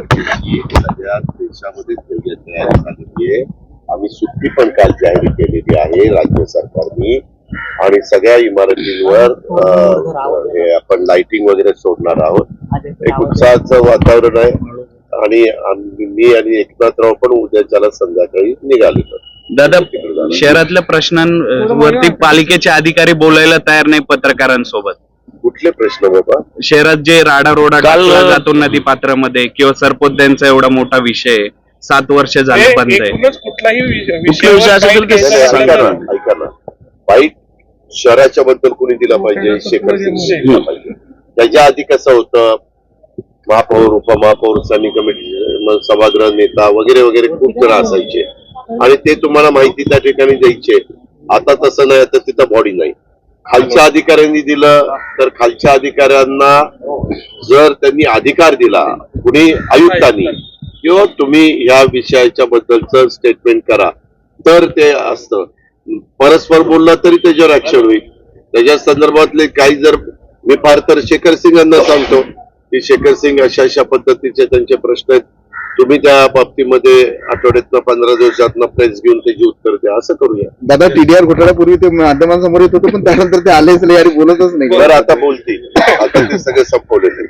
तारखेची सगळ्या देशामध्ये तयारी झालेली आहे आम्ही सुट्टी पण काल जाहीर केलेली आहे राज्य सरकारने. आणि सगळ्या इमारतींवर हे आपण लाइटिंग वगैरे सोडणार आहोत. एक उत्साहाचं वातावरण आहे. आणि मी आणि एकनाथराव पण उद्याच्याला संध्याकाळी निघालेलो दादा शहरातल्या प्रश्नांवरती पालिकेचे अधिकारी बोलायला तयार नाही पत्रकारांसोबत. कुठले प्रश्न बाबा? शहरात जे राडा रोडा टाकला जातो नदी पात्रामध्ये किंवा सरपोद्यांचा एवढा मोठा विषय. सात वर्ष झाले बंद आहे. कुठलाही विषय- कुठला विषय असेल तर ना ऐका ना. शहराच्या बद्दल कोणी दिला पाहिजे शेखर सिंग दिला पाहिजे. त्याच्या आधी कसं होतं महापौर उपमहापौर स्थानिक कमिटी मग सभागृह नेता वगैरे वगैरे खूप जण असायचे. आणि ते तुम्हाला माहिती त्या ठिकाणी द्यायचे. आता तसं नाही आता तिथं बॉडी नाही. खालच्या अधिकाऱ्यांनी दिलं तर खालच्या अधिकाऱ्यांना जर त्यांनी अधिकार दिला कुणी आयुक्तांनी किंवा तुम्ही या विषयाच्या बद्दलच स्टेटमेंट करा तर ते असतं. परस्पर बोलला तरी त्याच्यावर ऍक्शन होईल. त्याच्या संदर्भातले काही जर मी फार तर शेखर सिंग यांना सांगतो की शेखर सिंग अशा अशा पद्धतीचे त्यांचे प्रश्न आहेत. तुम्ही त्या बाबतीमध्ये आठवड्यातनं पंधरा दिवसातनं प्रेस घेऊन त्याची उत्तर द्या असं करूया. दादा टीडीआर घोटाळ्यापूर्वी ते माध्यमांसमोर येत होते पण त्यानंतर ते आलेच नाही आणि बोलतच नाही. बरं आता बोलतील. आता ते सगळं संपवलेलं.